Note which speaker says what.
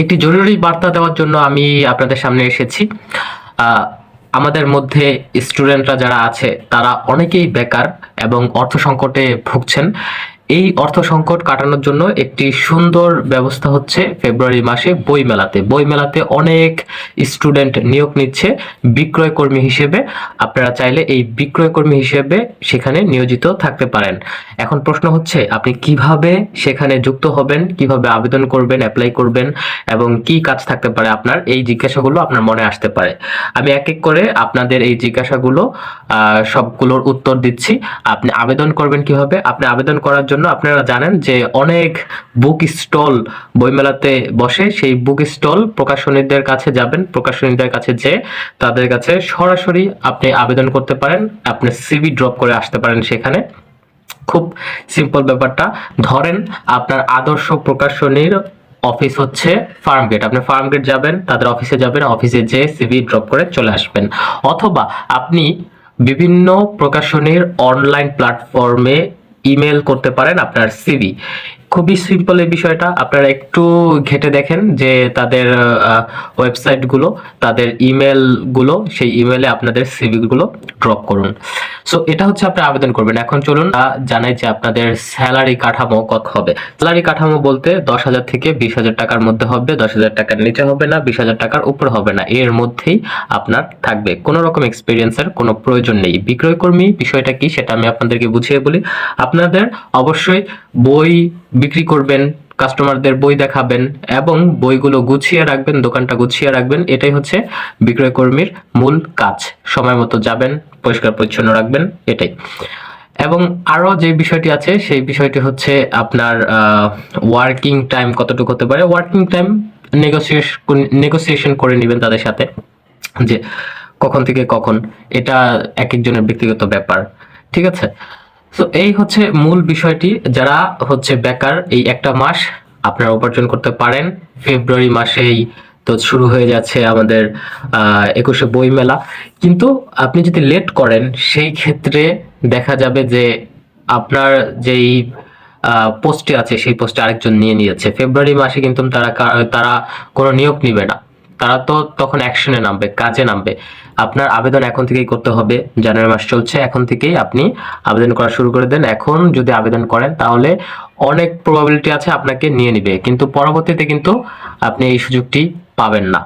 Speaker 1: একটি জরুরি বার্তা দেওয়ার জন্য আমি আপনাদের সামনে এসেছি। আমাদের মধ্যে স্টুডেন্টরা যারা আছে, তারা অনেকেই বেকার এবং অর্থ সংকটে ভুগছেন। এই অর্থ সংকট কাটানোর জন্য একটি সুন্দর ব্যবস্থা হচ্ছে ফেব্রুয়ারি মাসে বই মেলাতে বই মেলাতে অনেক স্টুডেন্ট নিয়োগ নিচ্ছে বিক্রয় কর্মী হিসেবে। আপনারা চাইলে এই বিক্রয় কর্মী হিসেবে সেখানে নিয়োজিত থাকতে পারেন। এখন প্রশ্ন হচ্ছে, আপনি কীভাবে সেখানে যুক্ত হবেন, কীভাবে আবেদন করবেন অ্যাপ্লাই করবেন এবং কি কাজ থাকতে পারে আপনার? এই জিজ্ঞাসাগুলো আপনার মনে আসতে পারে। আমি এক এক করে আপনাদের এই জিজ্ঞাসাগুলো সবগুলোর উত্তর দিচ্ছি। আপনি আবেদন করবেন কীভাবে? আপনি আবেদন করার জন্য আপনারা জানেন যে অনেক বুক স্টল বইমেলাতে বসে সেই বুক স্টল প্রকাশনীদের কাছে যাবেন। প্রকাশনীদের কাছে যে তাদের কাছে সরাসরি আপনি আবেদন করতে পারেন, আপনি সিভি ড্রপ করে আসতে পারেন সেখানে। খুব সিম্পল ব্যাপারটা। ধরেন আপনার আদর্শ প্রকাশনীর অফিস হচ্ছে ফার্ম গেট আপনি ফার্ম গেট যাবেন, তাদের অফিসে যাবেন অফিসে যেয়ে সিভি ড্রপ করে চলে আসবেন। অথবা আপনি বিভিন্ন প্রকাশনীর অনলাইন প্ল্যাটফর্মে ইমেল করতে পারেন আপনার সিভি খুবই সিম্পল এই বিষয়টা, আপনারা একটু ঘেটে দেখেন যে তাদের ওয়েবসাইটগুলো তাদের ইমেলগুলো সেই ইমেলে আপনাদের সিভিগুলো ড্রপ করুন। সো এটা হচ্ছে আপনি আবেদন করবেন। এখন চলুন জানাই যে আপনাদের স্যালারি কাঠামো কত হবে। স্যালারি কাঠামো বলতে দশ হাজার থেকে বিশ হাজার টাকার মধ্যে হবে, দশ হাজার টাকার নিচে হবে না, বিশ হাজার টাকার উপরে হবে না। এর মধ্যেই আপনার থাকবে। কোনো রকম এক্সপিরিয়েন্সের কোনো প্রয়োজন নেই। বিক্রয় কর্মী বিষয়টা কি সেটা আমি আপনাদেরকে বুঝিয়ে বলি। আপনাদের অবশ্যই বই বিক্রি করবেন কাস্টমারদের বই দেখাবেন এবং বইগুলো গুছিয়ে রাখবেন, দোকানটা গুছিয়ে রাখবেন। এটাই হচ্ছে বিক্রয় কর্মীর মূল কাজ। সময় মতো যাবেন, পরিষ্কার পরিচ্ছন্ন রাখবেন, এটাই। এবং আরও যে বিষয়টি আছে, সেই বিষয়টি হচ্ছে আপনার ওয়ার্কিং টাইম কতটুকু হতে পারে? ওয়ার্কিং টাইম নেগোসিয়েশন নেগোসিয়েশন করে নেবেন তাদের সাথে যে কখন থেকে কখন। এটা এক একজনের ব্যক্তিগত ব্যাপার। ঠিক আছে? তো এই হচ্ছে মূল বিষয়টি, যারা হচ্ছে বেকার এই একটা মাস আপনারা উপার্জন করতে পারেন। ফেব্রুয়ারি মাসেই তো শুরু হয়ে যাচ্ছে আমাদের একুশে বই মেলা কিন্তু আপনি যদি লেট করেন, সেই ক্ষেত্রে দেখা যাবে যে আপনার যেই পোস্টে আছে, সেই পোস্টে আরেকজন নিয়ে নিয়েছে। ফেব্রুয়ারি মাসে কিন্তু তারা তারা কোনো নিয়োগ নিবে না। তারা তো তখন অ্যাকশনে নামবে, কাজে নামবে। আপনার আবেদন এখন থেকেই করতে হবে, জানুয়ারি মাস চলছে, এখন থেকেই আপনি আবেদন করা শুরু করে দেন। এখন যদি আবেদন করেন, তাহলে অনেক প্রবাবিলিটি আছে আপনাকে নিয়ে নিবে, কিন্তু পরবর্তীতে কিন্তু আপনি এই সুযোগটি পাবেন না।